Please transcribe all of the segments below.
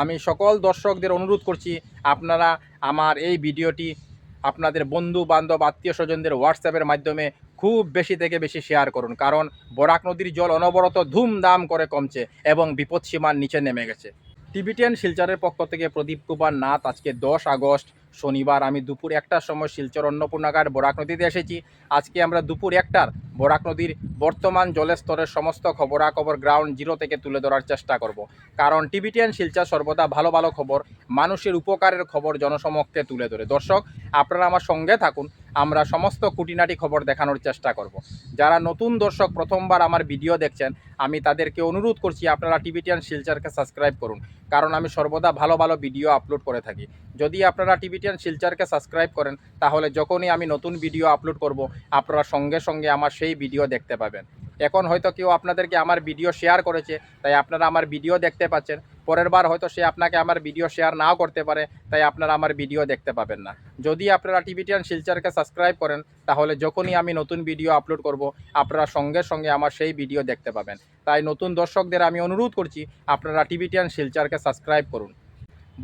আমি সকল দর্শকদের অনুরোধ করছি, আপনারা আমার এই ভিডিওটি আপনাদের বন্ধু, বান্ধব, আত্মীয় স্বজনদের হোয়াটসঅ্যাপের মাধ্যমে খুব বেশি থেকে বেশি শেয়ার করুন। কারণ বরাক নদীর জল অনবরত ধুমধাম করে কমছে এবং বিপদসীমার নিচে নেমে গেছে। টিবিটিয়ান শিলচরের পক্ষ থেকে প্রদীপ কুমার নাথ আজকে দশ আগস্ট শনিবার আমি দুপুর একটার সময় শিলচর অন্নপূর্ণাঘাট বরাক নদীতে এসেছি। আজকে আমরা দুপুর একটার বরাক নদীর বর্তমান জলের স্তরের সমস্ত খবরাখবর গ্রাউন্ড জিরো থেকে তুলে ধরার চেষ্টা করব। কারণ টিভিটিএন শিলচর সর্বদা ভালো ভালো খবর, মানুষের উপকারের খবর জনসমক্ষে তুলে ধরে। দর্শক, আপনারা আমার সঙ্গে থাকুন। আমরা সমস্ত খুঁটিনাটি খবর দেখানোর চেষ্টা করব। যারা নতুন দর্শক প্রথমবার আমার ভিডিও দেখছেন, আমি তাদেরকে অনুরোধ করছি আপনারা টিবিটিয়ান শিলচারকে সাবস্ক্রাইব করুন। কারণ আমি সর্বদা ভালো ভালো ভিডিও আপলোড করে থাকি। যদি আপনারা টিবিটিয়ান শিলচারকে সাবস্ক্রাইব করেন, তাহলে যখনই আমি নতুন ভিডিও আপলোড করব, আপনারা সঙ্গে সঙ্গে আমার সেই ভিডিও দেখতে পাবেন। এখন হয়তো কেউ আপনাদেরকে আমার ভিডিও শেয়ার করেছে, তাই আপনারা আমার ভিডিও দেখতে পাচ্ছেন। পরের বার হয়তো সে আপনাকে আমার ভিডিও শেয়ার নাও করতে পারে, তাই আপনারা আমার ভিডিও দেখতে পাবেন না। যদি আপনারা টিভিটিয়ান শিলচারকে সাবস্ক্রাইব করেন, তাহলে যখনই আমি নতুন ভিডিও আপলোড করব, আপনারা সঙ্গে সঙ্গে আমার সেই ভিডিও দেখতে পাবেন। তাই নতুন দর্শকদের আমি অনুরোধ করছি, আপনারা টিভিটিয়ান শিলচারকে সাবস্ক্রাইব করুন।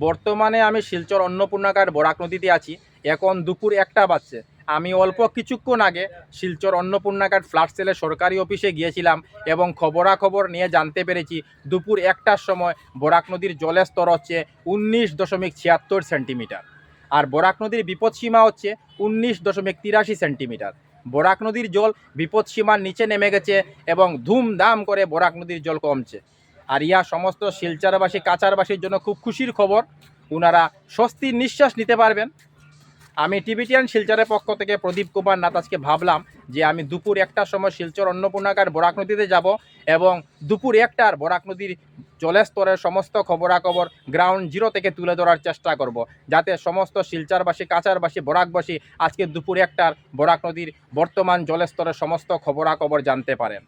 বর্তমানে আমি শিলচর অন্নপূর্ণাকার বরাক নদীতে আছি, এখন দুপুর একটা বাজছে। আমি অল্প কিছুক্ষণ আগে শিলচর অন্নপূর্ণাঘাট ফ্ল্যাট সেলে সরকারি অফিসে গিয়েছিলাম এবং খবরাখবর নিয়ে জানতে পেরেছি দুপুর একটার সময় বরাক নদীর জলের স্তর হচ্ছে উনিশ দশমিক ছিয়াত্তর সেন্টিমিটার আর বরাক নদীর বিপদসীমা হচ্ছে উনিশ দশমিক তিরাশি সেন্টিমিটার। বরাক নদীর জল বিপদসীমার নিচে নেমে গেছে এবং ধুমধাম করে বরাক নদীর জল কমছে। আর ইয়া সমস্ত শিলচারবাসী কাচারবাসীর জন্য খুব খুশির খবর। ওনারা স্বস্তির নিঃশ্বাস নিতে পারবেন। আমি টিভিটিয়ান শিলচরের পক্ষ থেকে প্রদীপ কুমার নাথ আজকে ভাবলাম যে আমি দুপুর একটার সময় শিলচর অন্নপূর্ণাকার বরাক নদীতে যাব এবং দুপুর একটার বরাক নদীর জলের স্তরের সমস্ত খবরাখবর গ্রাউন্ড জিরো থেকে তুলে ধরার চেষ্টা করব। যাতে সমস্ত শিলচারবাসী কাচারবাসী বরাকবাসী আজকে দুপুর একটার বরাক নদীর বর্তমান জলের স্তরের সমস্ত খবরাখবর জানতে পারেন।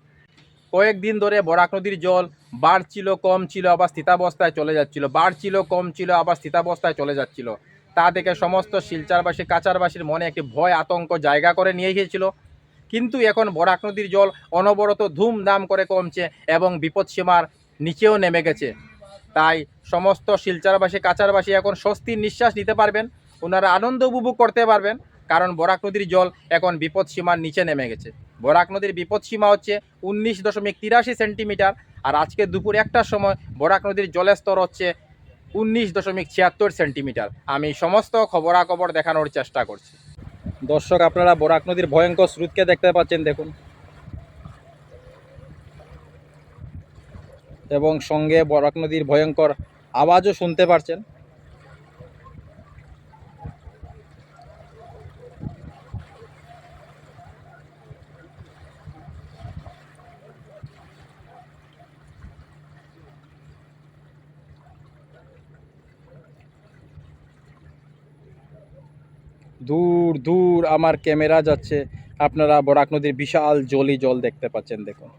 কয়েকদিন ধরে বরাক নদীর জল বাড়ছিল, কম ছিল, আবার স্থিতাবস্থায় চলে যাচ্ছিল, বাড়ছিল, কম ছিল, আবার স্থিতাবস্থায় চলে যাচ্ছিল। তা দেখে সমস্ত শিলচারবাসী, কাচারবাসীর মনে একটি ভয়, আতঙ্ক জায়গা করে নিয়ে গিয়েছিল। কিন্তু এখন বরাক নদীর জল অনবরত ধুমধাম করে কমছে এবং বিপদসীমার নিচেও নেমে গেছে। তাই সমস্ত শিলচারবাসী, কাচারবাসী এখন স্বস্তির নিঃশ্বাস নিতে পারবেন, ওনারা আনন্দ উপভোগ করতে পারবেন, কারণ বরাক নদীর জল এখন বিপদসীমার নিচে নেমে গেছে। বরাক নদীর বিপদসীমা হচ্ছে উনিশ দশমিক তিরাশি সেন্টিমিটার, আর আজকে দুপুর একটার সময় বরাক নদীর জলের স্তর হচ্ছে উনিশ দশমিক ছিয়াত্তর সেন্টিমিটার। আমি সমস্ত খবরাখবর দেখানোর চেষ্টা করছি। দর্শক, আপনারা বরাক নদীর ভয়ঙ্কর স্রোতকে দেখতে পাচ্ছেন, দেখুন। এবং সঙ্গে বরাক নদীর ভয়ঙ্কর আওয়াজও শুনতে পারছেন। দূর দূর আমার ক্যামেরা যাচ্ছে। আপনারা বরাক নদীর বিশাল জলি জল দেখতে পাচ্ছেন, দেখুন।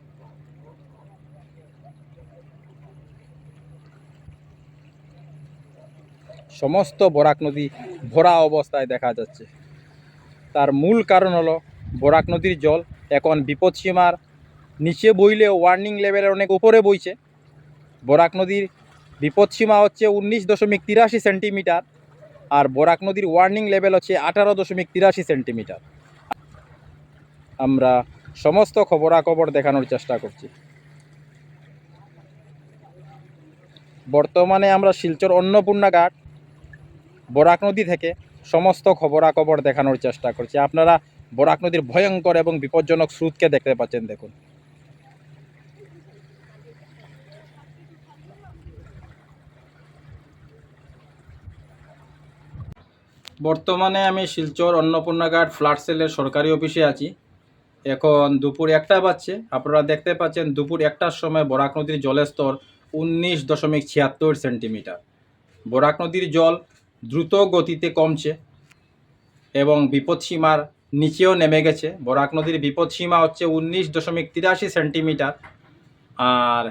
সমস্ত বরাক নদী ভরা অবস্থায় দেখা যাচ্ছে। তার মূল কারণ হলো বরাক নদীর জল এখন বিপদসীমার নিচে বইলে ওয়ার্নিং লেভেলের অনেক উপরে বইছে। বরাক নদীর বিপদসীমা হচ্ছে উনিশ দশমিক তিরাশি সেন্টিমিটার। আর বরাক নদীর ওয়ার্নিং লেভেল হচ্ছে আঠারো দশমিক তিরাশি সেন্টিমিটার আমরা সমস্ত খবরাখবর দেখানোর চেষ্টা করছি। বর্তমানে আমরা শিলচর অন্নপূর্ণা ঘাট, বরাক নদী থেকে সমস্ত খবরাখবর দেখানোর চেষ্টা করছি। আপনারা বরাক নদীর ভয়ঙ্কর এবং বিপজ্জনক স্রোতকে দেখতে পাচ্ছেন, দেখুন। বর্তমানে আমি শিলচর অন্নপূর্ণাঘাট ফ্ল্যাট সেলের সরকারি অফিসে আছি। এখন দুপুর একটা বাজছে। আপনারা দেখতে পাচ্ছেন দুপুর একটার সময় বরাক নদীর জলের স্তর উনিশ দশমিক ছিয়াত্তর সেন্টিমিটার। বরাক নদীর জল দ্রুত গতিতে কমছে এবং বিপদসীমার নিচেও নেমে গেছে। বরাক নদীর বিপদসীমা হচ্ছে উনিশ দশমিক তিরাশি সেন্টিমিটার। আর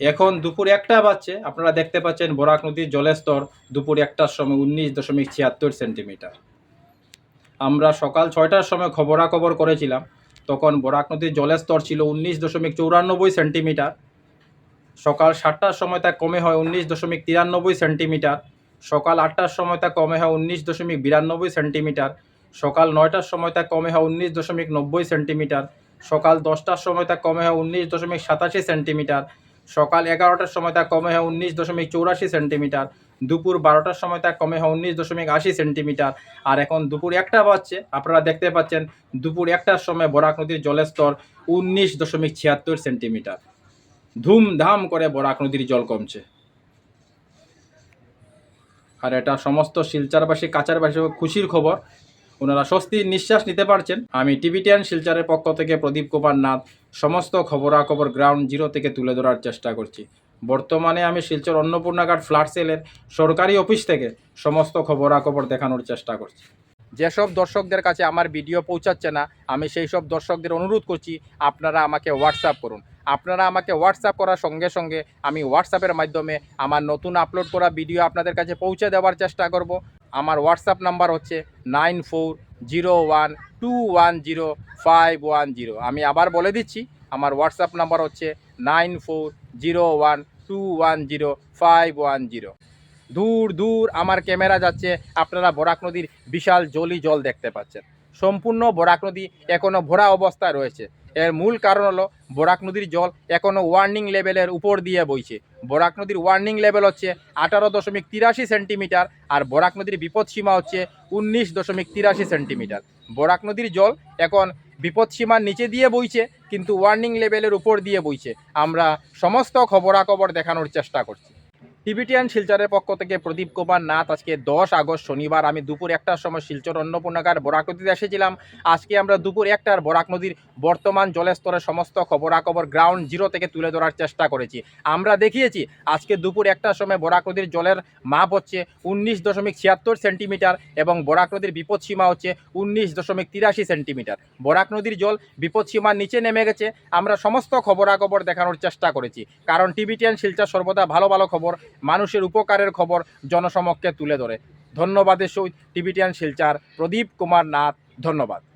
এখন দুপুর একটা বাজছে, আপনারা দেখতে পাচ্ছেন বরাক নদীর জলের স্তর দুপুর একটার সময় উনিশ দশমিক ছিয়াত্তর সেন্টিমিটার। আমরা সকাল ছয়টার সময় খবরাখবর করেছিলাম, তখন বরাক নদীর জলের স্তর ছিল উনিশ দশমিক চৌরানব্বই সেন্টিমিটার। সকাল সাতটার সময় তা কমে হয় উনিশ দশমিক তিরানব্বই সেন্টিমিটার। সকাল আটটার সময় তা কমে হয় উনিশ দশমিক বিরানব্বই সেন্টিমিটার। সকাল নয়টার সময় তা কমে হয় উনিশ দশমিক নব্বই সেন্টিমিটার। সকাল দশটার সময় তা কমে হয় উনিশ দশমিক সাতাশি সেন্টিমিটার। সকাল এগারোটার সময় তা কমে হয় উনিশ দশমিক চৌরাশি সেন্টিমিটার, দুপুর বারোটার সময় তা কমে হয় উনিশ দশমিক আশি সেন্টিমিটার, আর এখন দুপুর একটা বাজছে। আপনারা দেখতে পাচ্ছেন, দুপুর একটার সময় বরাক নদীর জলের স্তর উনিশ দশমিক ছিয়াত্তর সেন্টিমিটার। ধুমধাম করে বরাক নদীর জল কমছে। আর এটা সমস্ত শিলচারবাসী কাচারবাসী খুশির খবর। ওনারা স্বস্তির নিঃশ্বাস নিতে পারছেন। আমি টিভিটিয়ান শিলচারের পক্ষ থেকে প্রদীপ কুমার নাথ, সমস্ত খবরাখবর গ্রাউন্ড জিরো থেকে তুলে ধরার চেষ্টা করছি। বর্তমানে আমি শিলচর অন্নপূর্ণাঘাট ফ্ল্যাট সেলের সরকারি অফিস থেকে সমস্ত খবরাখবর দেখানোর চেষ্টা করছি। যেসব দর্শকদের কাছে আমার ভিডিও পৌঁছাচ্ছে না, আমি সেই সব দর্শকদের অনুরোধ করছি, আপনারা আমাকে হোয়াটসঅ্যাপ করুন। আপনারা আমাকে হোয়াটসঅ্যাপ করার সঙ্গে সঙ্গে আমি হোয়াটসঅ্যাপের মাধ্যমে আমার নতুন আপলোড করা ভিডিও আপনাদের কাছে পৌঁছে দেওয়ার চেষ্টা করব। আমার হোয়াটসঅ্যাপ নাম্বার হচ্ছে nine four zero one two one zero five one zero আমি আবার বলে দিচ্ছি, আমার হোয়াটসঅ্যাপ নাম্বার হচ্ছে nine four zero one two one zero five one zero দূর দূর আমার ক্যামেরা যাচ্ছে, আপনারা বরাক নদীর বিশাল জলি জল দেখতে পাচ্ছেন। সম্পূর্ণ বরাক নদী এখনও ভরা অবস্থায় রয়েছে। এর মূল কারণ হলো বরাক নদীর জল এখনও ওয়ার্নিং লেভেলের উপর দিয়ে বইছে। বরাক নদীর ওয়ার্নিং লেভেল হচ্ছে আঠারো দশমিক তিরাশি সেন্টিমিটার আর বরাক নদীর বিপদসীমা হচ্ছে উনিশ দশমিক তিরাশি সেন্টিমিটার। বরাক নদীর জল এখন বিপদসীমার নিচে দিয়ে বইছে, কিন্তু ওয়ার্নিং লেভেলের উপর দিয়ে বইছে। আমরা সমস্ত খবরাখবর দেখানোর চেষ্টা করছি। টিবিটিয়ান শিলচরের পক্ষ থেকে প্রদীপ কুমার নাথ, আজকে দশ আগস্ট শনিবার। আমি দুপুর একটার সময় শিলচর অন্নপূর্ণাগার, বরাক নদীতে এসেছিলাম। আজকে আমরা দুপুর একটার বরাক নদীর বর্তমান জলস্তরের সমস্ত খবরাখবর গ্রাউন্ড জিরো থেকে তুলে ধরার চেষ্টা করেছি। আমরা দেখিয়েছি, আজকে দুপুর একটার সময় বরাক নদীর জলের মাপ হচ্ছে উনিশ দশমিক ছিয়াত্তর সেন্টিমিটার এবং বরাক নদীর বিপদসীমা হচ্ছে উনিশ দশমিক তিরাশি সেন্টিমিটার। বরাক নদীর জল বিপদসীমার নিচে নেমে গেছে। আমরা সমস্ত খবরাখবর দেখানোর চেষ্টা করেছি। কারণ টিভিটিয়ান শিলচর সর্বদা ভালো ভালো খবর মানুষের উপকারের খবর জনসমক্ষে তুলে ধরে। ধন্যবাদের সহিত টিভিটিয়ান শিলচার প্রদীপ কুমার নাথ ধন্যবাদ।